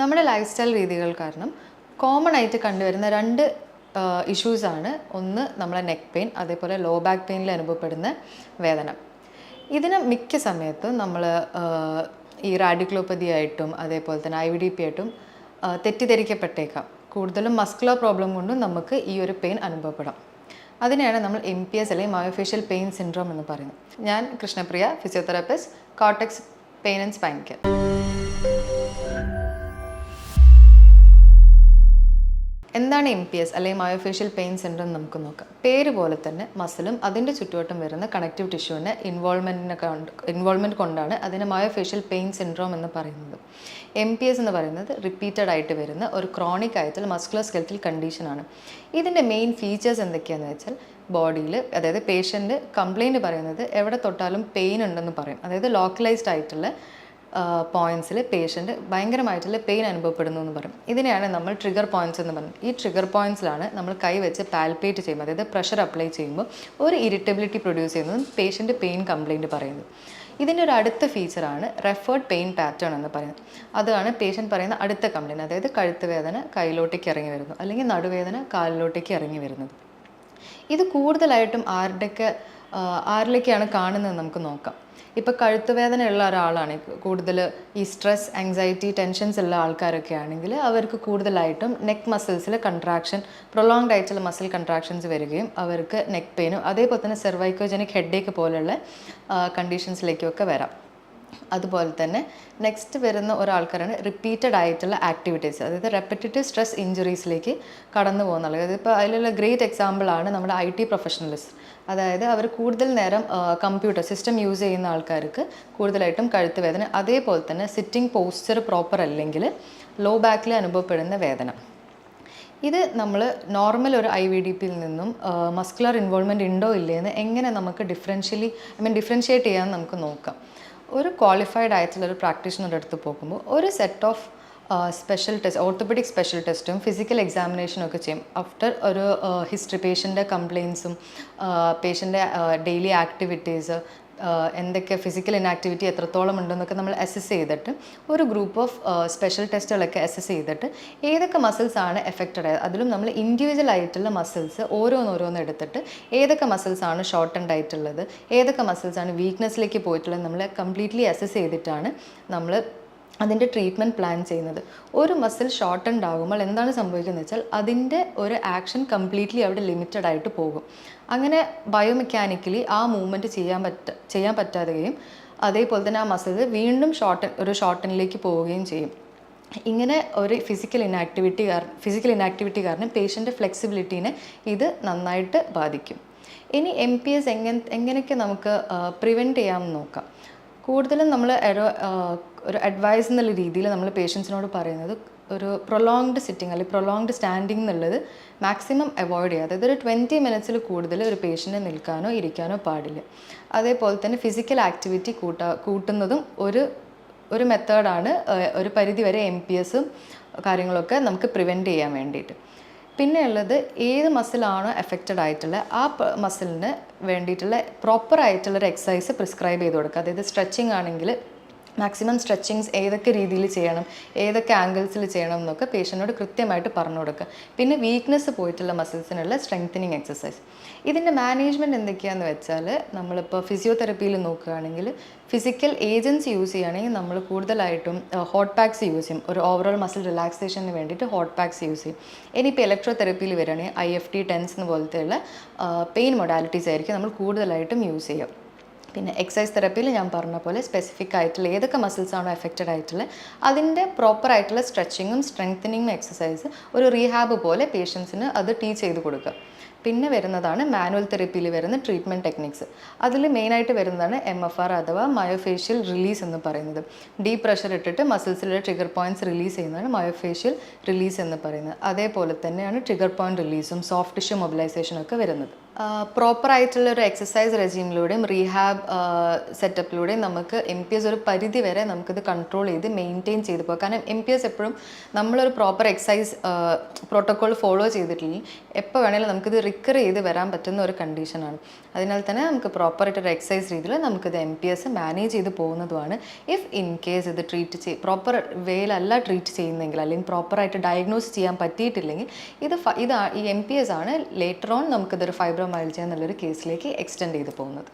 നമ്മുടെ life style രീതികൾ കാരണം കോമൺ ആയിട്ട് കണ്ടുവരുന്ന രണ്ട് ഇഷ്യൂസാണ് ഒന്ന് നമ്മളെ നെക്ക് പെയിൻ അതേപോലെ ലോ ബാക്ക് പെയിനിൽ അനുഭവപ്പെടുന്ന വേദന. ഇതിന് മിക്ക സമയത്തും നമ്മൾ ഈ റാഡിക്ലോപ്പതി ആയിട്ടും അതേപോലെ തന്നെ ഐ വി ഡി പി ആയിട്ടും തെറ്റിദ്ധരിക്കപ്പെട്ടേക്കാം. കൂടുതലും മസ്കുലർ പ്രോബ്ലം കൊണ്ടും നമുക്ക് ഈ ഒരു പെയിൻ അനുഭവപ്പെടാം. അതിനെയാണ് നമ്മൾ എം പി എസ് അല്ലെങ്കിൽ മയോഫേഷ്യൽ പെയിൻ സിൻഡ്രോം എന്ന് പറയുന്നത്. ഞാൻ Krishnapriya physiotherapist Cortex pain and spine care എന്താണ് എം പി എസ് അല്ലെങ്കിൽ മയോഫേഷ്യൽ പെയിൻ സിൻഡ്രോം നമുക്ക് നോക്കാം. പേര് പോലെ തന്നെ മസിലും അതിന്റെ ചുറ്റുവട്ടം വരുന്ന കണക്റ്റീവ് ടിഷ്യൂവിന്റെ ഇൻവോൾവ്മെന്റിനെ ഇൻവോൾവ്മെന്റ് കൊണ്ടാണ് അതിനെ മയോഫേഷ്യൽ പെയിൻ സിൻഡ്രോം എന്ന് പറയുന്നത്. എം പി എസ് എന്ന് പറയുന്നത് റിപ്പീറ്റഡ് ആയിട്ട് വരുന്ന ഒരു ക്രോണിക് ആയിട്ടുള്ള മസ്കുലർ സ്കെൽറ്റൽ കണ്ടീഷനാണ് ഇതിന്റെ മെയിൻ ഫീച്ചേഴ്സ് എന്തൊക്കെയാണെന്ന് വെച്ചാൽ ബോഡിയിൽ അതായത് പേഷ്യന്റ് കംപ്ലയിന്റ് പറയുന്നത് എവിടെ തൊട്ടാലും പെയിൻ ഉണ്ടെന്ന് പറയും. അതായത് ലോക്കലൈസ്ഡ് ആയിട്ടുള്ള പോയിന്റ്സിൽ പേഷ്യന്റ് ഭയങ്കരമായിട്ടുള്ള പെയിൻ അനുഭവപ്പെടുന്നു എന്ന് പറയും. ഇതിനെയാണ് നമ്മൾ ട്രിഗർ പോയിന്റ്സ് എന്ന് പറയുന്നത് ഈ ട്രിഗർ പോയിന്റ്സിലാണ് നമ്മൾ കൈ വെച്ച് പാൽപ്പേറ്റ് ചെയ്യുമ്പോൾ അതായത് പ്രഷർ അപ്ലൈ ചെയ്യുമ്പോൾ ഒരു ഇറിറ്റബിലിറ്റി പ്രൊഡ്യൂസ് ചെയ്യുന്നതും പേഷ്യന്റ് പെയിൻ കംപ്ലയിന്റ് പറയുന്നത്. ഇതിന്റെ ഒരു അടുത്ത ഫീച്ചറാണ് റെഫേർഡ് പെയിൻ പാറ്റേൺ എന്ന് പറയുന്നത്. അതാണ് പേഷ്യന്റ് പറയുന്ന അടുത്ത കംപ്ലയിന്റ് അതായത് കഴുത്ത് വേദന കയ്യിലോട്ടേക്ക് ഇറങ്ങി വരുന്നു അല്ലെങ്കിൽ നടുവേദന കാലിലോട്ടേക്ക് ഇറങ്ങി വരുന്നത്. ഇത് കൂടുതലായിട്ടും ആരുടെയൊക്കെ ആരിലേക്കാണ് കാണുന്നത് നമുക്ക് നോക്കാം. ഇപ്പോൾ കഴുത്ത് വേദന ഉള്ള ഒരാളാണ്. കൂടുതൽ ഈ സ്ട്രെസ് ആങ്സൈറ്റി ടെൻഷൻസ് ഉള്ള ആൾക്കാരൊക്കെ ആണെങ്കിൽ അവർക്ക് കൂടുതലായിട്ടും നെക്ക് മസിൽസിൽ കൺട്രാക്ഷൻ പ്രൊലോങ്ഡ് ആയിട്ടുള്ള മസിൽ കൺട്രാക്ഷൻസ് വരികയും അവർക്ക് നെക്ക് പെയിനും അതേപോലെ തന്നെ സെർവൈക്കോജനിക് ഹെഡേക്ക് പോലുള്ള കണ്ടീഷൻസിലേക്കൊക്കെ വരാം. അതുപോലെ തന്നെ നെക്സ്റ്റ് വരുന്ന ഒരാൾക്കാരാണ് റിപ്പീറ്റഡ് ആയിട്ടുള്ള ആക്ടിവിറ്റീസ് അതായത് റെപ്പറ്റേറ്റീവ് സ്ട്രെസ് ഇഞ്ചുറീസിലേക്ക് കടന്നു പോകുന്ന ആളുകൾ ഇപ്പോൾ അതിലുള്ള ഗ്രേറ്റ് എക്സാമ്പിളാണ് നമ്മുടെ ഐ ടി പ്രൊഫഷണലിസ്റ്റ് അതായത് അവർ കൂടുതൽ നേരം കമ്പ്യൂട്ടർ സിസ്റ്റം യൂസ് ചെയ്യുന്ന ആൾക്കാർക്ക് കൂടുതലായിട്ടും കഴുത്ത് വേദന അതേപോലെ തന്നെ സിറ്റിംഗ് പോസ്ചർ പ്രോപ്പർ അല്ലെങ്കിൽ ലോ ബാക്കിൽ അനുഭവപ്പെടുന്ന വേദന. ഇത് നമ്മൾ നോർമൽ ഒരു ഐ വി ഡി പിയിൽ നിന്നും മസ്കുലർ ഇൻവോൾവ്മെന്റ് ഉണ്ടോ ഇല്ലയെന്ന് എങ്ങനെ നമുക്ക് ഡിഫറൻഷ്യലി ഐ മീൻ ഡിഫറൻഷ്യേറ്റ് ചെയ്യാൻ നമുക്ക് നോക്കാം. ഒരു ക്വാളിഫൈഡ് ആയിട്ടുള്ള ഒരു പ്രാക്ടീഷണറുടെ അടുത്ത് പോകുമ്പോൾ ഒരു set of special test orthopaedic special ടെസ്റ്റും ഫിസിക്കൽ എക്സാമിനേഷനും ഒക്കെ ചെയ്യും. ആഫ്റ്റർ ഒരു ഹിസ്റ്ററി പേഷ്യന്റെ കംപ്ലയിൻസും പേഷ്യന്റെ ഡെയിലി ആക്ടിവിറ്റീസ് എന്തൊക്കെ ഫിസിക്കൽ ഇനാക്ടിവിറ്റി എത്രത്തോളം ഉണ്ടെന്നൊക്കെ നമ്മൾ അസസ് ചെയ്തിട്ട് ഒരു ഗ്രൂപ്പ് ഓഫ് സ്പെഷ്യൽ ടെസ്റ്റുകളൊക്കെ അസസ് ചെയ്തിട്ട് ഏതൊക്കെ മസിൽസ് ആണ് എഫക്റ്റഡ് ആയത്. അതിലും നമ്മൾ ഇൻഡിവിജ്വൽ ആയിട്ടുള്ള മസിൽസ് ഓരോന്നോരോന്ന് എടുത്തിട്ട് ഏതൊക്കെ മസിൽസ് ആണ് ഷോർട്ടൻഡ് ആയിട്ടുള്ളത് ഏതൊക്കെ മസിൽസ് ആണ് വീക്ക്നെസ്സിലേക്ക് പോയിട്ടുള്ളത് നമ്മൾ കംപ്ലീറ്റ്ലി അസസ് ചെയ്തിട്ടാണ് നമ്മൾ അതിന്റെ ട്രീറ്റ്മെന്റ് പ്ലാൻ ചെയ്യുന്നത്. ഒരു മസിൽ ഷോർട്ടൻഡ് ആകുമ്പോൾ എന്താണ് സംഭവിക്കുന്നത് വെച്ചാൽ അതിന്റെ ഒരു ആക്ഷൻ കംപ്ലീറ്റ്ലി അവിടെ ലിമിറ്റഡ് ആയിട്ട് പോകും. അങ്ങനെ ബയോമെക്കാനിക്കലി ആ മൂവ്മെന്റ് ചെയ്യാൻ പറ്റ ചെയ്യാൻ പറ്റാതെയും അതേപോലെ തന്നെ ആ മസിൽ വീണ്ടും ഷോർട്ടൻ ഒരു ഷോർട്ടനിലേക്ക് പോവുകയും ചെയ്യും. ഇങ്ങനെ ഒരു ഫിസിക്കൽ ഇനാക്ടിവിറ്റി കാരണം ഫിസിക്കൽ ഇനാക്ടിവിറ്റി കാരണം പേഷ്യന്റെ ഫ്ലെക്സിബിലിറ്റീനെ ഇത് നന്നായിട്ട് ബാധിക്കും. ഇനി എം പി എസ് എങ്ങനെ എങ്ങനെയൊക്കെ നമുക്ക് പ്രിവെന്റ് ചെയ്യാമെന്ന് നോക്കാം. കൂടുതലും നമ്മൾ ഒരു ഒരു അഡ്വൈസ് എന്നുള്ള രീതിയിൽ നമ്മൾ പേഷ്യൻസിനോട് പറയുന്നത് ഒരു പ്രൊലോങ്ഡ് സിറ്റിംഗ് അല്ലെങ്കിൽ പ്രൊലോങ്ഡ് സ്റ്റാൻഡിംഗ് എന്നുള്ളത് മാക്സിമം അവോയ്ഡ് ചെയ്യുക. അതായത് ഒരു ട്വന്റി മിനിറ്റ്സിൽ കൂടുതൽ ഒരു പേഷ്യന്റ് നിൽക്കാനോ ഇരിക്കാനോ പാടില്ല. അതേപോലെ തന്നെ ഫിസിക്കൽ ആക്ടിവിറ്റി കൂട്ടാ കൂട്ടുന്നതും ഒരു ഒരു മെത്തേഡാണ് ഒരു പരിധി വരെ എം പി എസും കാര്യങ്ങളൊക്കെ നമുക്ക് പ്രിവെന്റ് ചെയ്യാൻ വേണ്ടിയിട്ട്. പിന്നെ ഉള്ളത് ഏത് മസിലാണോ എഫക്റ്റഡ് ആയിട്ടുള്ള ആ മസിലിന് വേണ്ടിയിട്ടുള്ള പ്രോപ്പർ ആയിട്ടുള്ള ഒരു എക്സസൈസ് പ്രിസ്ക്രൈബ് ചെയ്ത് കൊടുക്കുക. അതായത് സ്ട്രെച്ചിങ് ആണെങ്കിൽ മാക്സിമം സ്ട്രെച്ചിങ്സ് ഏതൊക്കെ രീതിയിൽ ചെയ്യണം ഏതൊക്കെ ആംഗിൾസിൽ ചെയ്യണം എന്നൊക്കെ പേഷ്യന്റിനോട് കൃത്യമായിട്ട് പറഞ്ഞു കൊടുക്കുക. പിന്നെ വീക്ക്നെസ് പോയിട്ടുള്ള മസിൽസിനുള്ള സ്ട്രെങ്തനിങ് എക്സസൈസ് ഇതിന്റെ മാനേജ്മെന്റ് എന്തൊക്കെയാണെന്ന് വെച്ചാൽ നമ്മളിപ്പോൾ ഫിസിയോതെറപ്പിയിൽ നോക്കുകയാണെങ്കിൽ ഫിസിക്കൽ ഏജൻസ് യൂസ് ചെയ്യുകയാണെങ്കിൽ നമ്മൾ കൂടുതലായിട്ടും ഹോട്ട് പാക്സ് യൂസ് ചെയ്യും. ഒരു ഓവറോൾ മസിൽ റിലാക്സേഷന് വേണ്ടിയിട്ട് ഹോട്ട് പാക്സ് യൂസ് ചെയ്യും. ഇനിയിപ്പോൾ ഇലക്ട്രോ തെറപ്പിയിൽ വരികയാണെങ്കിൽ ഐ എഫ് ടി ടെൻസ് പോലത്തെയുള്ള പെയിൻ മൊഡാലിറ്റീസ് ആയിരിക്കും നമ്മൾ കൂടുതലായിട്ടും യൂസ് ചെയ്യുക. പിന്നെ എക്സസൈസ് തെറപ്പിയിൽ ഞാൻ പറഞ്ഞ പോലെ സ്പെസിഫിക് ആയിട്ടുള്ള ഏതൊക്കെ മസിൽസ് ആണോ എഫക്റ്റഡ് ആയിട്ടുള്ളത് അതിന്റെ പ്രോപ്പർ ആയിട്ടുള്ള സ്ട്രെച്ചിങ്ങും സ്ട്രെങ്തനിങ്ങും എക്സസൈസ് ഒരു റീഹാബ് പോലെ പേഷ്യൻസിന് അത് ടീച്ച് ചെയ്ത് കൊടുക്കുക. പിന്നെ വരുന്നതാണ് മാനുവൽ തെറപ്പിയിൽ വരുന്ന ട്രീറ്റ്മെന്റ് ടെക്നിക്സ് അതിൽ മെയിനായിട്ട് വരുന്നതാണ് എം എഫ് ആർ അഥവാ മയോഫേഷ്യൽ റിലീസ് എന്ന് പറയുന്നത്. ഡീപ് പ്രഷർ ഇട്ടിട്ട് മസിൽസിലെ ട്രിഗർ പോയിന്റ്സ് റിലീസ് ചെയ്യുന്നതാണ് മയോഫേഷ്യൽ റിലീസ് എന്ന് പറയുന്നത്. അതേപോലെ തന്നെയാണ് ട്രിഗർ പോയിന്റ് റിലീസും സോഫ്റ്റ് ടിഷ്യൂ മൊബിലൈസേഷനും ഒക്കെ വരുന്നത്. പ്രോപ്പർ ആയിട്ടുള്ള ഒരു എക്സസൈസ് റെജീമിലൂടെയും റീഹാബ് സെറ്റപ്പിലൂടെയും നമുക്ക് എം പി എസ് ഒരു പരിധി വരെ നമുക്കിത് കൺട്രോൾ ചെയ്ത് മെയിന്റെയിൻ ചെയ്ത് പോകാം. കാരണം എം പി എസ് എപ്പോഴും നമ്മളൊരു പ്രോപ്പർ എക്സസൈസ് പ്രോട്ടോകോൾ ഫോളോ ചെയ്തിട്ടില്ലെങ്കിൽ എപ്പോൾ വേണമെങ്കിലും നമുക്കിത് റിക്കർ ചെയ്ത് വരാൻ പറ്റുന്ന ഒരു കണ്ടീഷനാണ് അതിനാൽ തന്നെ നമുക്ക് പ്രോപ്പറായിട്ടൊരു എക്സസൈസ് രീതിയിൽ നമുക്കിത് എം പി എസ് മാനേജ് ചെയ്ത് പോകുന്നതുമാണ്. ഇഫ് ഇൻ കേസ് ഇത് ട്രീറ്റ് ചെയ്ത് പ്രോപ്പർ വേയിലല്ല ട്രീറ്റ് ചെയ്യുന്നെങ്കിൽ അല്ലെങ്കിൽ പ്രോപ്പറായിട്ട് ഡയഗ്നോസ് ചെയ്യാൻ പറ്റിയിട്ടില്ലെങ്കിൽ ഇത് ഇത് ഈ എം പി എസ് ആണ് ലേറ്റർ ഓൺ നമുക്കിതൊരു ഫൈബ്രോമൈൽജിയ എന്നുള്ളൊരു കേസിലേക്ക് എക്സ്റ്റെൻഡ് ചെയ്ത് പോകുന്നത്.